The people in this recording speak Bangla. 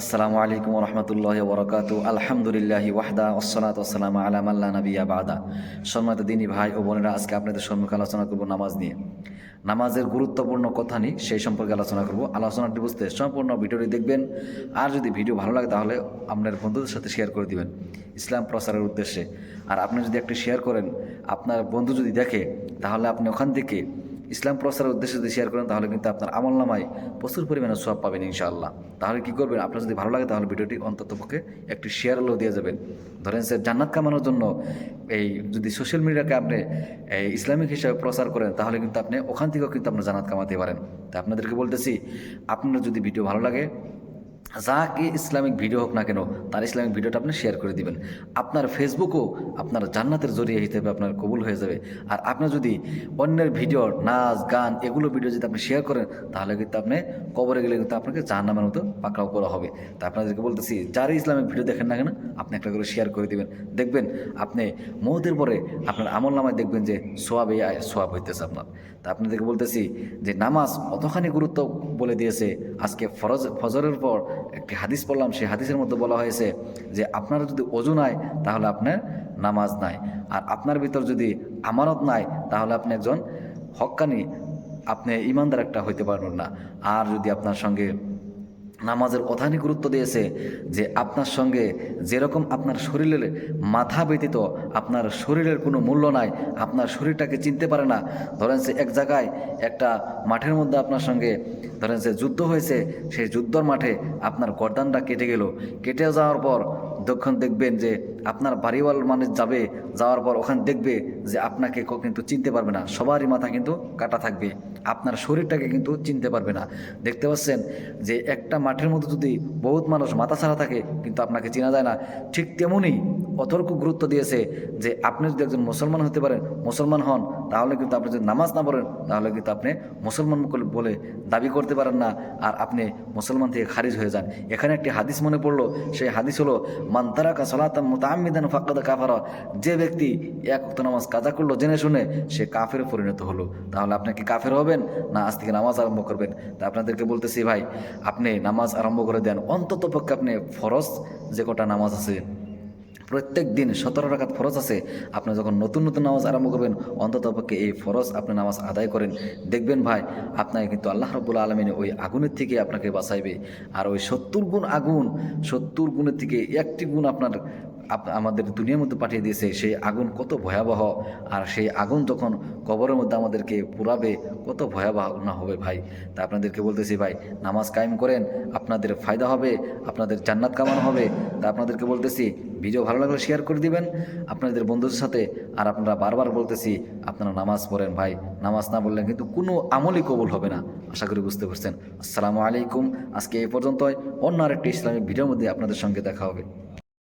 আসসালামু আলাইকুম রহমতুল্লাহ বরকাত আলহামদুলিল্লাহি ওয়াহদা ওসলাত ওসালাম আলাম আল্লাহ নবিয়া বাদা। সম্মানিত দিনী ভাই ও বোনেরা, আজকে আপনাদের সম্মুখে আলোচনা করব নামাজ নিয়ে। নামাজের গুরুত্বপূর্ণ কথা নিয়ে সেই সম্পর্কে আলোচনা করব। আলোচনাটি বুঝতে সম্পূর্ণ ভিডিওটি দেখবেন। আর যদি ভিডিও ভালো লাগে তাহলে আপনার বন্ধুদের সাথে শেয়ার করে দিবেন ইসলাম প্রচারের উদ্দেশ্যে। আর আপনি যদি একটি শেয়ার করেন, আপনার বন্ধু যদি দেখে, তাহলে আপনি ওখান থেকে ইসলাম প্রচারের উদ্দেশ্যে যদি শেয়ার করেন, তাহলে কিন্তু আপনার আমল নামায় প্রচুর পরিমাণে সব পাবেন ইনশাআল্লাহ। তাহলে কী করবেন? আপনার যদি ভালো লাগে, তাহলে ভিডিওটি অন্তত পক্ষে একটি শেয়ার হলেও দিয়ে যাবেন। ধরেন সে জান্নাত কামানোর জন্য এই যদি সোশ্যাল মিডিয়াকে আপনি এই ইসলামিক হিসাবে প্রচার করেন, তাহলে কিন্তু আপনি ওখান থেকেও কিন্তু আপনার জান্নাত কামাতে পারেন। তা আপনাদেরকে বলতেছি, আপনার যদি ভিডিও ভালো লাগে যাকে ইসলামিক ভিডিও হোক না কেন, তার ইসলামিক ভিডিওটা আপনি শেয়ার করে দিবেন। আপনার ফেসবুকও আপনার জান্নাতের জরিয়ে হিসেবে আপনার কবুল হয়ে যাবে। আর আপনার যদি অন্যের ভিডিও, নাচ, গান এগুলো ভিডিও যদি আপনি শেয়ার করেন, তাহলে কিন্তু আপনি কবরে গেলে কিন্তু আপনাকে জাহান্নামের মতো পাকড়াও করা হবে। তা আপনাদেরকে বলতেছি যারা ইসলামিক ভিডিও দেখেন না কেন আপনি একটা করে শেয়ার করে দিবেন। দেখবেন আপনি মৌদের পরে আপনার আমল নামায় দেখবেন যে সোয়াবে সোয়াব হইতেছে আপনার। তা আপনাদেরকে বলতেছি যে নামাজ অতখানি গুরুত্ব বলে দিয়েছে। আজকে ফরজ, ফজরের পর একটি হাদিস পড়লাম, সেই হাদিসের মধ্যে বলা হয়েছে যে আপনার যদি ওজু নাই, তাহলে আপনার নামাজ নাই। আর আপনার ভিতর যদি আমানত নাই, তাহলে আপনি একজন হক্কানি, আপনি ইমানদার একটা হইতে পারবেন না। আর যদি আপনার সঙ্গে নামাজের অথানি গুরুত্ব দিয়েছে যে আপনার সঙ্গে যেরকম আপনার শরীরের মাথা ব্যতীত আপনার শরীরের কোনো মূল্য নাই, আপনার শরীরটাকে চিনতে পারে না। ধরেন সে এক জায়গায় একটা মাঠের মধ্যে আপনার সঙ্গে ধরেন সে যুদ্ধ হয়েছে, সেই যুদ্ধর মাঠে আপনার গরদানটা কেটে গেল। কেটে যাওয়ার পর তখন দেখবেন যে আপনার বাড়িওয়াল মানুষ যাবে, যাওয়ার পর ওখানে দেখবে যে আপনাকে কিন্তু চিনতে পারবে না। সবারই মাথা কিন্তু কাটা থাকবে। আপনার শরীরটাকে কিন্তু চিনতে পারবে না। দেখতে পাচ্ছেন যে একটা মাঠের মধ্যে যদি বহুত মানুষ মাথা ছাড়া থাকে, কিন্তু আপনাকে চেনা যায় না। ঠিক তেমনই অতর্ক গুরুত্ব দিয়েছে যে আপনি যদি একজন মুসলমান হতে পারেন, মুসলমান হন, তাহলে কিন্তু আপনি যদি নামাজ না পড়েন, তাহলে কিন্তু আপনি মুসলমান বলে দাবি করতে পারেন না আর আপনি মুসলমান থেকে খারিজ হয়ে যান। এখানে একটি হাদিস মনে পড়ল, সেই হাদিস হলো মান্তারাকা সলাতাম মোতামিদান ফাক্কাদা কাফারা। যে ব্যক্তি এক নামাজ কাজা করল, জেনে শুনে সে কাফের পরিণত হলো। তাহলে আপনি কি কাফের হবেন না আজ থেকে নামাজ আরম্ভ করবেন? তা আপনাদেরকে বলতেছি ভাই, আপনি নামাজ আরম্ভ করে দেন। অন্তত পক্ষে আপনি ফরজ যে কটা নামাজ আছে প্রত্যেক দিন সতেরো রাখাত ফরজ আছে। আপনি যখন নতুন নতুন নামাজ আরম্ভ করবেন অন্ততপক্ষে এই ফরজ আপনি নামাজ আদায় করেন। দেখবেন ভাই, আপনাকে কিন্তু আল্লাহ রবুল্লা আলমিন ওই আগুনের থেকে আপনাকে বাঁচাইবে। আর ওই সত্তর গুণ আগুন, সত্তর গুণের থেকে একটি গুণ আপনার আপ- আমাদের দুনিয়ার মধ্যে পাঠিয়ে দিয়েছে। সেই আগুন কত ভয়াবহ, আর সেই আগুন যখন কবরের মধ্যে আমাদেরকে পুরাবে কত ভয়াবহ না হবে ভাই। তা আপনাদেরকে বলতেছি ভাই, নামাজ কায়েম করেন, আপনাদের ফায়দা হবে, আপনাদের জান্নাত কামানো হবে। তা আপনাদেরকে বলতেছি, ভিডিও ভালো লাগলে শেয়ার করে দিবেন, আপনাদের বন্ধুদের সাথে। আর আপনারা বারবার বলতেছি, আপনারা নামাজ পড়েন ভাই। নামাজ না বললে কিন্তু কোনো আমলই কবুল হবে না। আশা করি বুঝতে পারছেন। আসসালামু আলাইকুম। আজকে এই পর্যন্তই। অন্য আরেকটি ইসলামিক ভিডিওর মধ্যে আপনাদের সঙ্গে দেখা হবে।